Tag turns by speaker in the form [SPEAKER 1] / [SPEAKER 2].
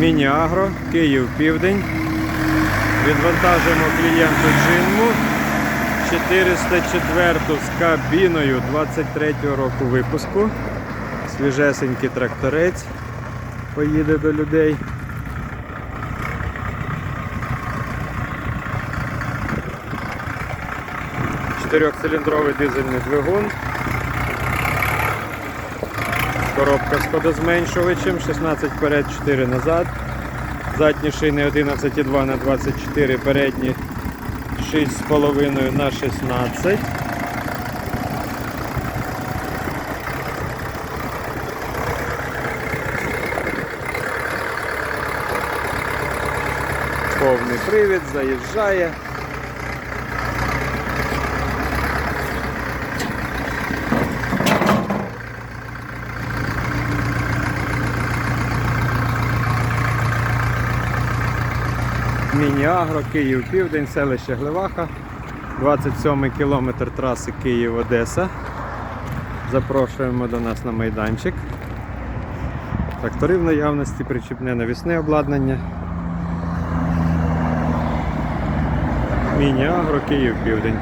[SPEAKER 1] Міні-Агро, Київ Південь. Відвантажуємо клієнту Джинму 404 з кабіною 23 року випуску. Свіжесенький тракторець поїде до людей. Чотирьохциліндровий дизельний двигун. Коробка з ходозменшувачем, 16 вперед, 4 назад. Задні шини 11,2 на 24, передні 6,5 на 16. Повний привід, заїжджає. Міні-Агро, Київ Південь, селище Гливаха, 27 кілометр траси Київ-Одеса. Запрошуємо до нас на майданчик. Трактори в наявності, причіпне навісне обладнання. Міні-Агро, Київ Південь.